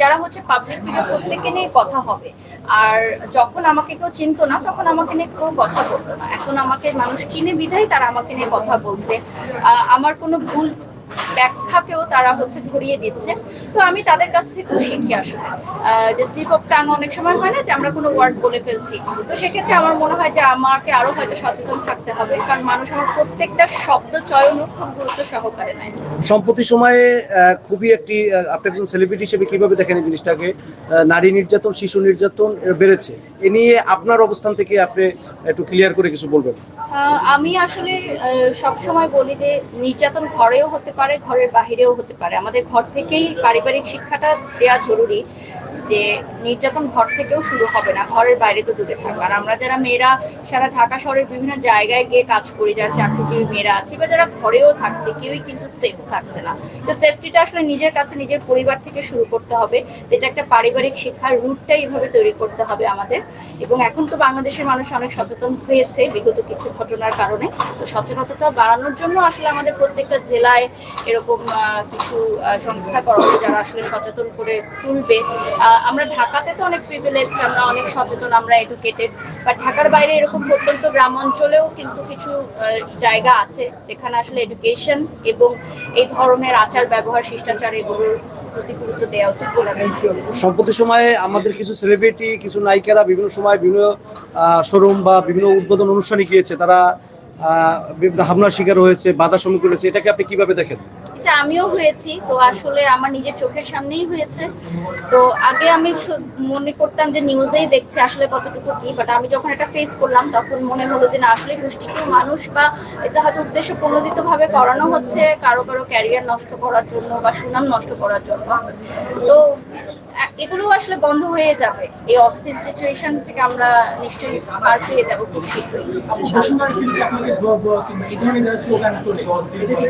যারা হচ্ছে public figure প্রত্যেকে নিয়ে কথা হবে। আর যখন আমাকে কেউ চিনতো না, তখন আমাকে নিয়ে কেউ কথা বলতো না। এখন আমাকে মানুষ চিনে বিধায় তারা আমাকে নিয়ে কথা বলছে। আমার কোনো ভুল ব্যাখ্যাকেও তারা হচ্ছে ধরিয়ে দিচ্ছে। তো আমি তাদের কাছ থেকেও শিখি আসলে। যে স্লিপ অফ টাং অনেক সময় হয় না যে আমরা কোনো ওয়ার্ড বলে ফেলছি। তো সেক্ষেত্রে আমার মনে হয় যে আমাকে আরও হয়তো সচেতন থাকতে হবে কারণ মানুষ আমার প্রত্যেকটা শব্দ চয়নও খুব গুরুত্ব সহকারে নেয়। সম্প্রতি সময়ে খুবই একটি আপনি একজন সেলিব্রিটি হিসেবে কীভাবে দেখেন এই জিনিসটাকে? নারী নির্যাতন শিশু নির্যাতন বেড়েছে। এ নিয়ে আপনার অবস্থান থেকে আপনি একটু ক্লিয়ার করে কিছু বলবেন। আমি আসলে সব সময় বলি যে নির্যাতন ঘরেও হতে পারে ঘরের বাহিরেও হতে পারে। আমাদের ঘর থেকেই পারিবারিক শিক্ষাটা দেওয়া জরুরি। যে নির্যাতন ঘর থেকেও শুরু হবে না, ঘরের বাইরে তো দূরে থাকবে আর আমরা যারা মেয়েরা সারা ঢাকা শহরের বিভিন্ন জায়গায় গিয়ে কাজ করি, যারা চাকরিজীবী মেয়েরা আছি বা যারা ঘরেও থাকছে, কেউই কিন্তু সেফ থাকছে না। তো সেফটিটা আসলে নিজের কাছে, নিজের পরিবার থেকে শুরু করতে হবে। এটা একটা পারিবারিক শিক্ষার রুটটাই এভাবে তৈরি করতে হবে আমাদের। এবং এখন তো বাংলাদেশের মানুষ অনেক সচেতন হয়েছে বিগত কিছু ঘটনার কারণে। তো সচেতনতা বাড়ানোর জন্য আসলে আমাদের প্রত্যেকটা জেলায় এরকম কিছু সংস্থা করা যারা আসলে সচেতন করে তুলবে। আমরা ঢাকাতে তো অনেক প্রিভিলেজ আমরা অনেক সচেতন, আমরা এডুকেটেড বাট ঢাকার বাইরে এরকম প্রত্যন্ত গ্রাম অঞ্চলেও কিন্তু কিছু জায়গা আছে যেখানে আসলে এডুকেশন এবং এই ধরনের আচার ব্যবহার, শিষ্টাচার এগুলোর সম্প্রতি সময়ে আমাদের কিছু সেলিব্রিটি কিছু নায়িকারা বিভিন্ন সময় বিভিন্ন শোরুম বা বিভিন্ন উদ্বোধন অনুষ্ঠানে গিয়েছে। তারা হামলার শিকার হয়েছে, বাধা সম্মুখীন হয়েছে। এটাকে আপনি কীভাবে দেখেন? এটা আমিও হয়েছি। তো আসলে আমার নিজের চোখের সামনেই হয়েছে। তো আগে আমি মনে করতাম যে নিউজেই দেখছি আসলে কতটুকু কি বাট আমি যখন এটা ফেস করলাম, তখন মনে হলো যে না, আসলে গোষ্ঠীটির মানুষ বা এটা হয়তো উদ্দেশ্য প্রণোদিত ভাবে করানো হচ্ছে কারও কারও ক্যারিয়ার নষ্ট করার জন্য বা সুনাম নষ্ট করার জন্য। তো এগুলো আসলে বন্ধ হয়ে যাবে। এই অস্থির সিচুয়েশন থেকে আমরা নিশ্চয়ই পার পেয়ে যাব খুব শীঘ্রই।